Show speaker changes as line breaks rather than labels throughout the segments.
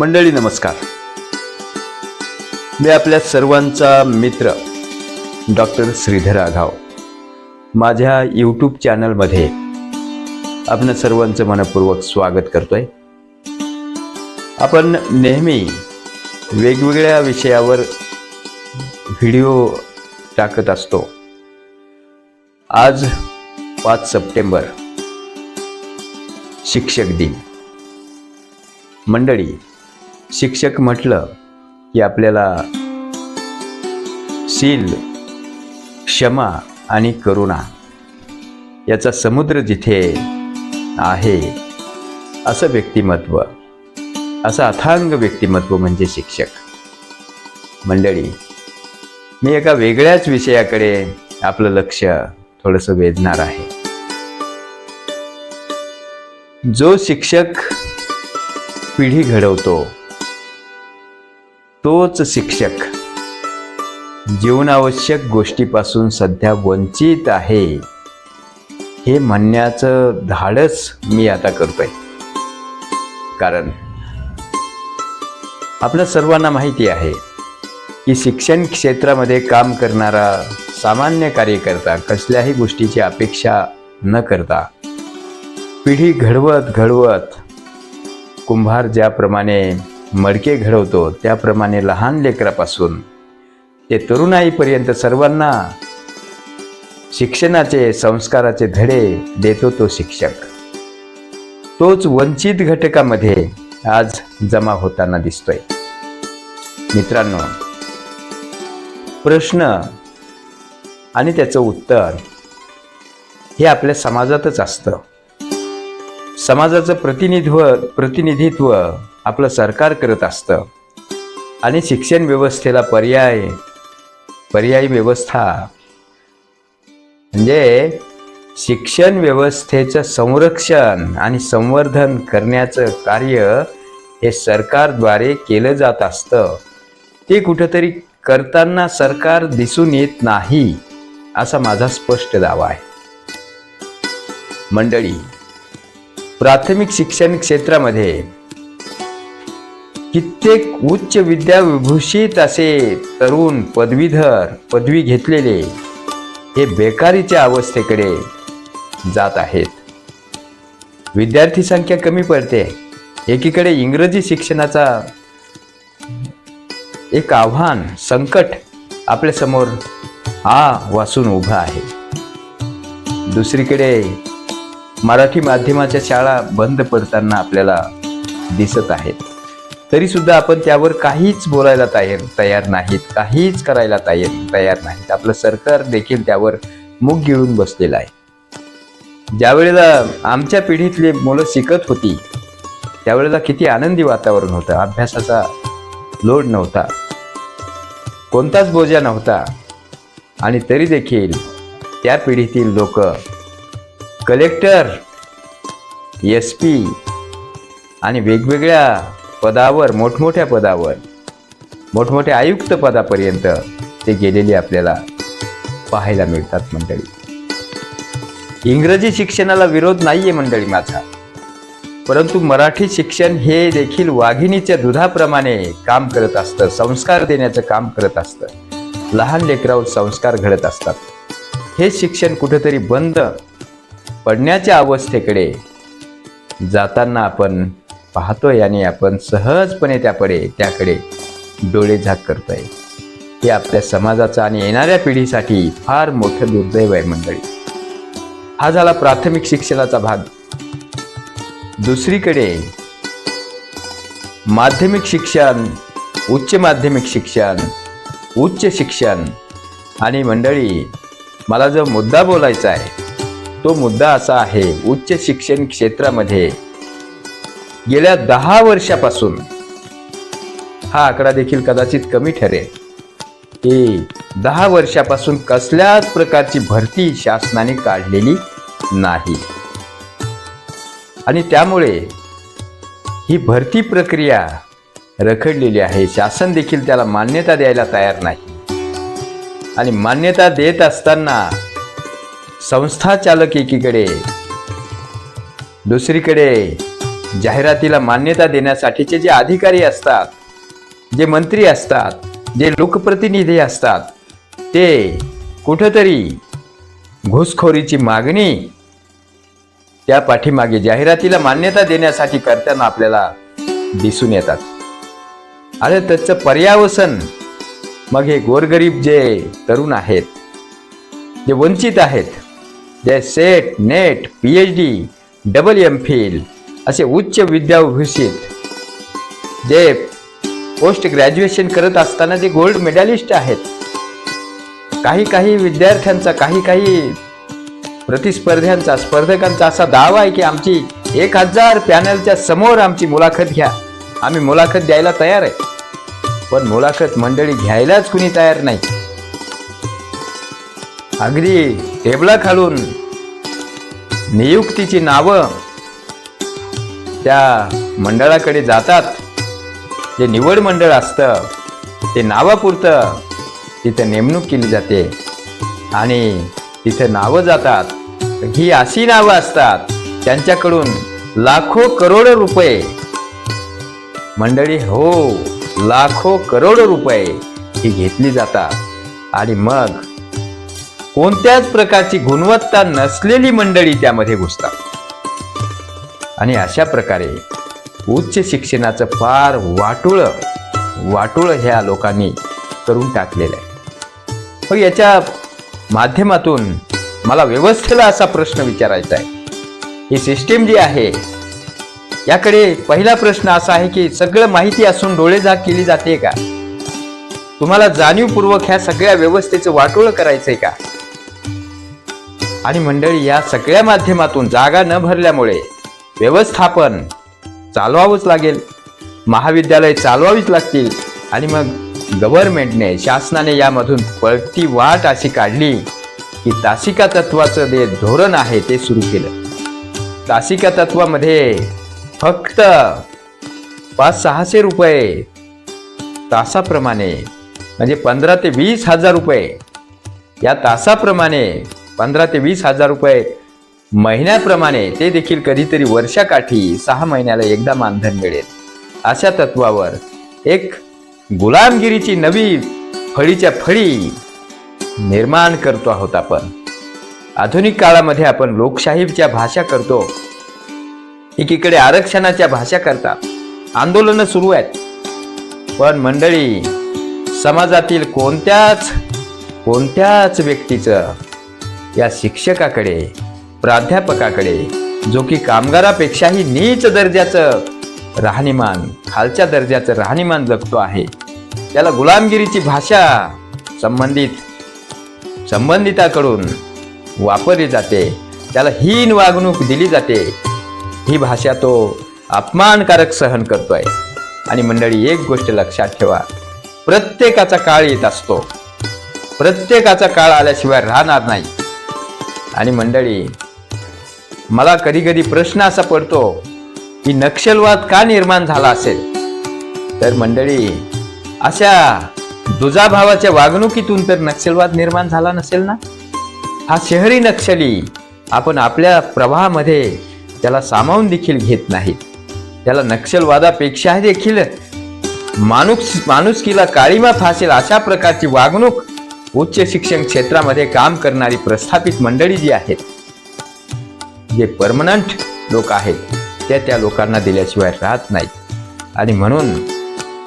मंडळी नमस्कार. मी आपल्या सर्वांचा मित्र डॉक्टर श्रीधर आघाव. माझ्या यूट्यूब चॅनलमध्ये आपण सर्वांचं मनपूर्वक स्वागत करतोय. आपण नेहमी वेगवेगळ्या विषयावर व्हिडिओ टाकत असतो. आज पाच सप्टेंबर शिक्षक दिन. मंडळी शिक्षक म्हटलं की आपल्याला शील क्षमा आणि करुणा याचा समुद्र जिथे आहे असं व्यक्तिमत्व असं अथांग व्यक्तिमत्व म्हणजे शिक्षक. मंडळी मी एका वेगळ्याच विषयाकडे आपलं लक्ष थोडंसं वेधणार आहे. जो शिक्षक पिढी घडवतो तोच शिक्षक. जीवनावश्यक गोष्टीपासून सध्या वंचित आहे. हे म्हणण्याचं धाडस मी आता करतोय. कारण आपल्या सर्वांना माहिती आहे की शिक्षण क्षेत्रामध्ये काम करणारा सामान्य कार्यकर्ता कसल्याही गोष्टीची अपेक्षा न करता पिढी घडवत घडवत कुंभार ज्याप्रमाणे मडके घडवतो त्याप्रमाणे लहान लेकरापासून. ते तरुणाईपर्यंत सर्वांना शिक्षणाचे संस्काराचे धडे देतो तो शिक्षक. तोच वंचित घटकामध्ये आज जमा होताना दिसतोय. मित्रांनो प्रश्न आणि त्याचं उत्तर हे आपल्या समाजातच असतं. समाजाचं प्रतिनिधित्व प्रतिनिधित्व आपलं सरकार करत असतं. आणि शिक्षण व्यवस्थेला पर्याय पर्यायी व्यवस्था. म्हणजे शिक्षण व्यवस्थेचं संरक्षण आणि संवर्धन करण्याचं कार्य हे सरकारद्वारे केलं जात असतं. ते कुठंतरी करताना सरकार दिसून येत नाही असा माझा स्पष्ट दावा आहे. मंडळी प्राथमिक शिक्षण क्षेत्रामध्ये कित्येक उच्च विद्याविभूषित असे तरुण पदवीधर पदवी घेतलेले हे बेकारीच्या अवस्थेकडे जात आहेत. विद्यार्थी संख्या कमी पडते. एकीकडे इंग्रजी शिक्षणाचा एक आव्हान संकट आपल्यासमोर आ वासून उभं आहे. दुसरीकडे मराठी माध्यमाच्या शाळा बंद पडताना आपल्याला दिसत आहेत. तरी सुद्धा आपण त्यावर काहीच बोलायला तयार तयार नाहीत. काहीच करायला तयार तयार नाहीत. आपलं सरकार देखील त्यावर मुग गिळून बसलेलं आहे. ज्या वेळेला आमच्या पिढीतली मुलं शिकत होती त्यावेळेला किती आनंदी वातावरण होतं. अभ्यासाचा लोड नव्हता. कोणताच बोजा नव्हता. आणि तरी देखील त्या पिढीतील लोक कलेक्टर एस पी आणि वेगवेगळ्या पदावर मोठमोठ्या पदावर मोठमोठ्या आयुक्त पदापर्यंत ते गेलेले आपल्याला पाहायला मिळतात मंडळी. इंग्रजी शिक्षणाला विरोध नाहीये मंडळी माझा. परंतु मराठी शिक्षण हे देखील वाघिणीच्या दुधाप्रमाणे काम करत असतं संस्कार देण्याचं काम करत असतं. लहान लेकरावर संस्कार घडत असतात. हे शिक्षण कुठेतरी बंद पडण्याच्या अवस्थेकडे जाताना आपण पाहतोय आणि आपण सहजपणे त्याकडे त्याकडे डोळे झाक करतोय. हे आपल्या समाजाचा आणि येणाऱ्या पिढीसाठी फार मोठं दुर्दैव आहे मंडळी. हा झाला प्राथमिक शिक्षणाचा भाग. दुसरीकडे माध्यमिक शिक्षण उच्च माध्यमिक शिक्षण उच्च शिक्षण आणि मंडळी मला जो मुद्दा बोलायचा आहे तो मुद्दा असा आहे उच्च शिक्षण क्षेत्रामध्ये गेल्या दहा वर्षापासून. हा आकडा देखील कदाचित कमी ठरेल. हे दहा वर्षापासून कसल्याच प्रकारची भरती शासनाने काढलेली नाही. आणि त्यामुळे ही भरती प्रक्रिया रखडलेली आहे. शासन देखील त्याला मान्यता द्यायला तयार नाही. आणि मान्यता देत असताना संस्था चालक एकीकडे दुसरीकडे जाहिरातीला मान्यता देण्यासाठीचे जे अधिकारी असतात जे मंत्री असतात जे लोकप्रतिनिधी असतात ते कुठंतरी घुसखोरीची मागणी त्या पाठीमागे जाहिरातीला मान्यता देण्यासाठी करताना आपल्याला दिसून येतात. अरे त्याचं पर्यावसन. मग हे गोरगरीब जे तरुण आहेत जे वंचित आहेत जे SET NET P H D double M Phil असे उच्च विद्याभूषित जे पोस्ट ग्रॅज्युएशन करत असताना जे गोल्ड मेडॅलिस्ट आहेत. काही काही विद्यार्थ्यांचा काही काही प्रतिस्पर्ध्यांचा स्पर्धकांचा असा दावा आहे की आमची एक हजार पॅनलच्या समोर आमची मुलाखत घ्या. आम्ही मुलाखत द्यायला तयार आहे. पण मुलाखत मंडळी घ्यायलाच कुणी तयार नाही. अगदी टेबला खालून नियुक्तीची नावं त्या मंडळाकडे जातात. जे निवड मंडळ असतं ते नावापुरतं तिथं नेमणूक केली जाते. आणि तिथं नावं जातात. ही अशी नावं असतात त्यांच्याकडून लाखो करोड रुपये. मंडळी हो लाखो करोडो रुपये ही घेतली जातात. आणि मग कोणत्याच प्रकारची गुणवत्ता नसलेली मंडळी त्यामध्ये घुसतात. आणि अशा प्रकारे उच्च शिक्षणाचं फार वाटुळं वाटुळं ह्या लोकांनी करून टाकलेलं आहे. मग याच्या माध्यमातून मला व्यवस्थेला असा प्रश्न विचारायचा आहे. ही सिस्टीम जी आहे याकडे पहिला प्रश्न असा आहे की सगळं माहिती असून डोळेझाक केली जाते का? तुम्हाला जाणीवपूर्वक ह्या सगळ्या व्यवस्थेचं वाटोळ करायचंय का? आणि मंडळी या सगळ्या माध्यमातून जागा न भरल्यामुळे व्यवस्थापन चालवावंच लागेल. महाविद्यालय चालवावीच लागतील. आणि मग गव्हर्नमेंटने शासनाने यामधून पळती वाट अशी काढली की तासिका तत्वाचं जे धोरण आहे ते सुरू केलं. तासिका तत्वामध्ये फक्त पाच सहाशे रुपये तासाप्रमाणे म्हणजे पंधरा ते वीस हजार रुपये. या तासाप्रमाणे पंधरा ते वीस हजार रुपये महिन्याप्रमाणे ते देखील कधीतरी वर्षाकाठी सहा महिन्याला एकदा मानधन मिळेल. अशा तत्वावर एक गुलामगिरीची नवी फळीच्या फळी निर्माण करतो आहोत आपण. आधुनिक काळामध्ये आपण लोकशाहीच्या भाषा करतो. एकीकडे आरक्षणाच्या भाषा करता. आंदोलनं सुरू आहेत. पण मंडळी समाजातील कोणत्याच कोणत्याच व्यक्तीचं या शिक्षकाकडे प्राध्यापकाकडे जो की कामगारापेक्षाही नीच दर्जाचं राहणीमान खालच्या दर्जाचं राहणीमान जगतो आहे. त्याला गुलामगिरीची भाषा संबंधित संबंधिताकडून वापरली जाते. त्याला हीन वागणूक दिली जाते. ही भाषा तो अपमानकारक सहन करतोय. आणि मंडळी एक गोष्ट लक्षात ठेवा. प्रत्येकाचा काळ येत असतो. प्रत्येकाचा काळ आल्याशिवाय राहणार नाही. आणि मंडळी मला कधी कधी प्रश्न असा पडतो की नक्षलवाद का निर्माण झाला असेल? तर मंडळी अशा दुजाभावाच्या वागणुकीतून तर नक्षलवाद निर्माण झाला नसेल ना? हा शहरी नक्षली आपण आपल्या प्रवाहामध्ये त्याला सामावून देखील घेत नाहीत. त्याला नक्षलवादापेक्षा देखील माणूस माणुसकीला काळीमा फासेल अशा प्रकारची वागणूक उच्च शिक्षण क्षेत्रामध्ये काम करणारी प्रस्थापित मंडळी जी आहेत जे परमनंट लोक आहेत त्या त्या लोकांना दिल्याशिवाय राहत नाहीत आणि म्हणून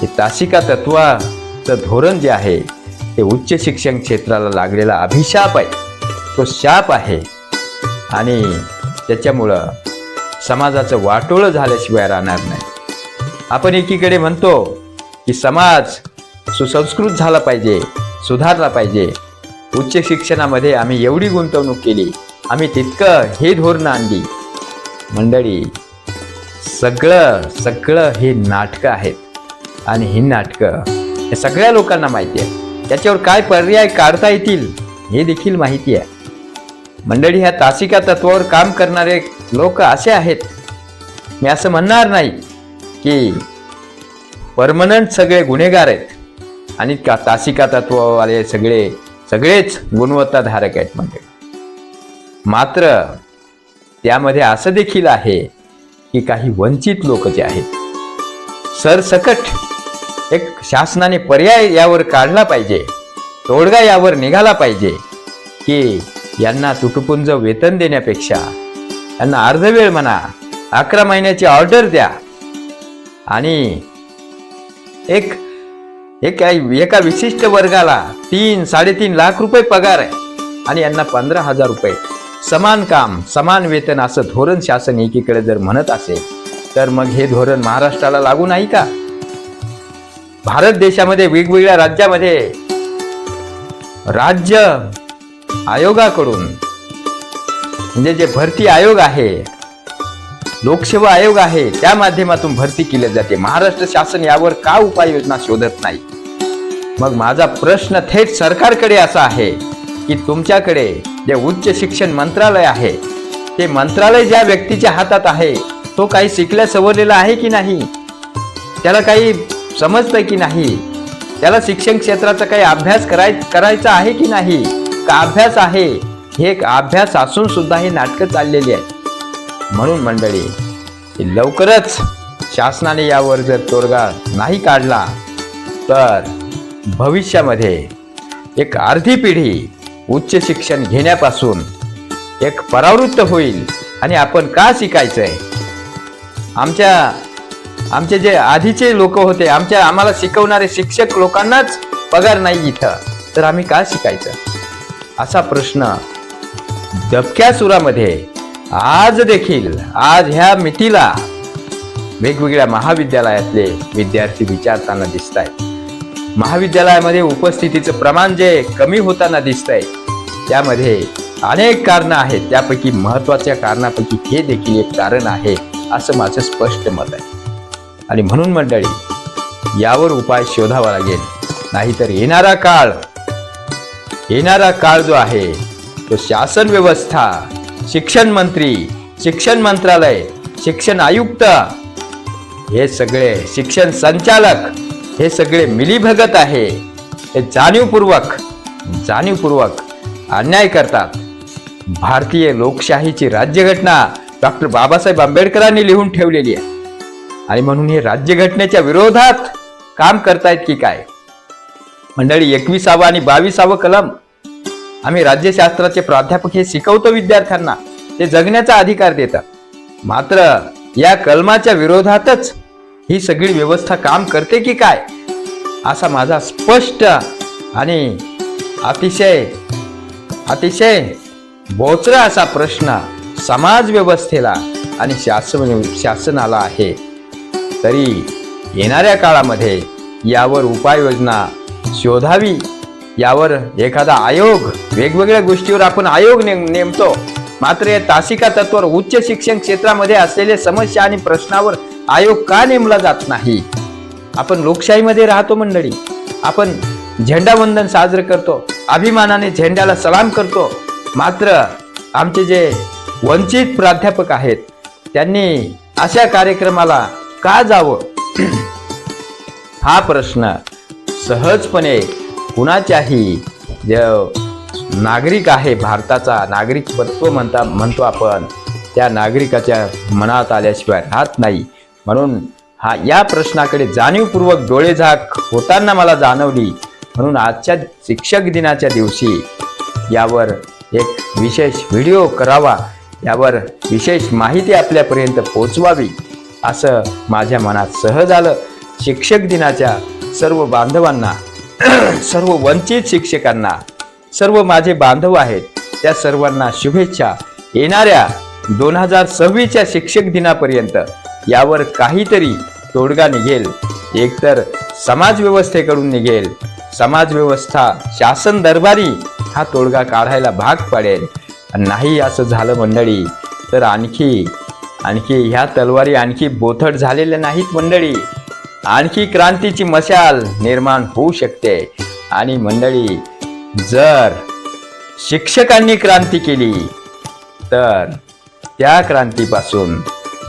हे तासिका तत्वाचं धोरण जे आहे ते उच्च शिक्षण क्षेत्राला लागलेला अभिशाप आहे. तो शाप आहे. आणि त्याच्यामुळं समाजाचं वाटोळं झाल्याशिवाय राहणार नाही. आपण एकीकडे म्हणतो की समाज सुसंस्कृत झाला पाहिजे सुधारला पाहिजे. उच्च शिक्षणामध्ये आम्ही एवढी गुंतवणूक केली आम्ही तितकं हे धोरणं आणली मंडळी सगळं सगळं हे नाटकं आहेत. आणि ही नाटकं हे सगळ्या लोकांना माहिती आहे. त्याच्यावर काय पर्याय काढता येतील हे देखील माहिती आहे. मंडळी ह्या तासिका तत्वावर काम करणारे लोक असे आहेत. मी असं म्हणणार नाही की परमनंट सगळे गुन्हेगार आहेत. आणि का तासिका तत्ववाले सगळे सगळेच गुणवत्ताधारक आहेत मंडळी. मात्र त्यामध्ये असं देखील आहे की काही वंचित लोक जे आहेत सरसकट एक शासनाने पर्याय यावर काढला पाहिजे तोडगा यावर निघाला पाहिजे की यांना तुटपुंज वेतन देण्यापेक्षा यांना अर्धवेळ म्हणा अकरा महिन्याची ऑर्डर द्या. आणि एक एक एका विशिष्ट वर्गाला तीन साडेतीन लाख रुपये पगार आहे आणि यांना पंधरा हजार रुपये. समान काम समान वेतन असं धोरण शासन एकीकडे जर म्हणत असेल तर मग हे धोरण महाराष्ट्राला लागू नाही का? भारत देशामध्ये वेगवेगळ्या राज्यामध्ये राज्य आयोगाकडून म्हणजे जे भरती आयोग आहे लोकसेवा आयोग आहे त्या माध्यमातून भरती केली जाते. महाराष्ट्र शासन यावर का उपाययोजना शोधत नाही? मग माझा प्रश्न थेट सरकारकडे असा आहे की तुमच्याकडे जे उच्च शिक्षण मंत्रालय आहे ते मंत्रालय ज्या व्यक्तीच्या हातात आहे तो काही शिकल्या सवरलेला आहे की नाही? त्याला काही समजतंय की नाही? त्याला शिक्षण क्षेत्राचा काही अभ्यास कराय करायचा आहे की नाही? का अभ्यास आहे? हे एक अभ्यास असून सुद्धा ही नाटकं चाललेली आहेत. म्हणून मंडळी लवकरच शासनाने यावर जर तोडगा नाही काढला तर भविष्यामध्ये एक अर्धी पिढी उच्च शिक्षण घेण्यापासून एक परावृत्त होईल आणि आपण का शिकायचंय? आमच्या आमचे जे आधीचे लोक होते आमच्या आम्हाला शिकवणारे शिक्षक लोकांनाच पगार नाही इथं. तर आम्ही का शिकायचं? असा प्रश्न दबक्या सुरामध्ये आज देखील आज ह्या मितीला वेगवेगळ्या महाविद्यालयातले विद्यार्थी विचारताना दिसत आहेत महाविद्यालयामध्ये उपस्थितीचं प्रमाण जे कमी होताना दिसतंय त्यामध्ये अनेक कारणं आहेत. त्यापैकी महत्त्वाच्या कारणापैकी हे देखील एक कारण आहे असं माझं स्पष्ट मत आहे. आणि म्हणून मंडळी यावर उपाय शोधावा लागेल. नाहीतर येणारा काळ येणारा काळ जो आहे तो शासन व्यवस्था शिक्षण मंत्री शिक्षण मंत्रालय शिक्षण आयुक्त हे सगळे शिक्षण संचालक हे सगळे मिलीभगत आहे. हे जाणीवपूर्वक जाणीवपूर्वक अन्याय करतात. भारतीय लोकशाहीची राज्यघटना डॉक्टर बाबासाहेब आंबेडकरांनी लिहून ठेवलेली आहे. आणि म्हणून हे राज्यघटनेच्या विरोधात काम करतायत की काय? मंडळी एकविसावं आणि बावीसावं कलम. आम्ही राज्यशास्त्राचे प्राध्यापक हे शिकवतो विद्यार्थ्यांना. ते जगण्याचा अधिकार देतात. मात्र या कलमाच्या विरोधातच ही सगळी व्यवस्था काम करते की काय? असा माझा स्पष्ट आणि अतिशय अतिशय बोचरा असा प्रश्न समाज व्यवस्थेला आणि शासन शासनाला आहे. तरी येणाऱ्या काळामध्ये यावर उपाययोजना शोधावी यावर एखादा आयोग वेगवेगळ्या गोष्टीवर आपण आयोग नेम नेमतो. मात्र या तासिका तत्वावर उच्च शिक्षण क्षेत्रामध्ये असलेल्या समस्या आणि प्रश्नावर आयोग का नेमला जात नाही? आपण लोकशाहीमध्ये राहतो मंडळी. आपण झेंडावंदन साजरं करतो अभिमानाने झेंड्याला सलाम करतो. मात्र आमचे जे वंचित प्राध्यापक आहेत त्यांनी अशा कार्यक्रमाला का जावं? हा प्रश्न सहजपणे कुणाच्याही जे नागरिक आहे भारताचा नागरिकत्व म्हणता म्हणतो आपण त्या नागरिकाच्या मनात आल्याशिवाय राहत नाही. म्हणून हा या प्रश्नाकडे जाणीवपूर्वक डोळेझाक होताना मला जाणवली. म्हणून आजच्या शिक्षक दिनाच्या दिवशी यावर एक विशेष व्हिडिओ करावा. यावर विशेष माहिती आपल्यापर्यंत पोचवावी असं माझ्या मनात सहज आलं. शिक्षक दिनाच्या सर्व बांधवांना सर्व वंचित शिक्षकांना सर्व माझे बांधव आहेत त्या सर्वांना शुभेच्छा. येणाऱ्या दोन हजार सव्वीसच्या शिक्षक दिनापर्यंत यावर काहीतरी तोडगा निघेल. एकतर समाज व्यवस्थेकडून निघेल. समाज व्यवस्था शासन दरबारी हा तोडगा काढायला भाग पडेल. नाही असं झालं मंडळी तर आणखी आणखी ह्या तलवारी आणखी बोथट झालेल्या नाहीत मंडळी. आणखी क्रांतीची मशाल निर्माण होऊ शकते. आणि मंडळी जर शिक्षकांनी क्रांती केली तर त्या क्रांतीपासून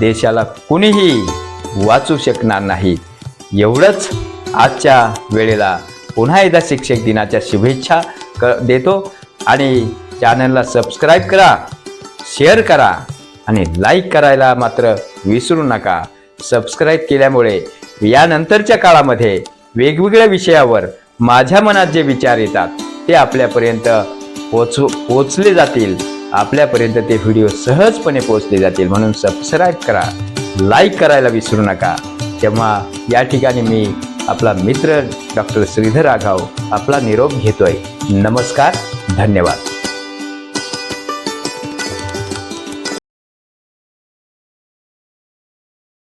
देशाला कुणीही वाचू शकणार नाही. एवढंच आजच्या वेळेला पुन्हा एकदा शिक्षक दिनाच्या शुभेच्छा क देतो आणि चॅनलला सबस्क्राईब करा शेअर करा आणि लाईक करायला मात्र विसरू नका. सबस्क्राईब केल्यामुळे यानंतरच्या काळामध्ये वेगवेगळ्या विषयावर माझ्या मनात जे विचार येतात ते आपल्यापर्यंत पोच पोचले जातील. आपल्यापर्यंत ते व्हिडिओ सहजपणे पोहोचले जातील. म्हणून सबस्क्राईब करा लाईक करायला विसरू नका. तेव्हा या ठिकाणी मी आपला मित्र डॉक्टर श्रीधर आघाव आपला निरोप घेतोय. नमस्कार धन्यवाद.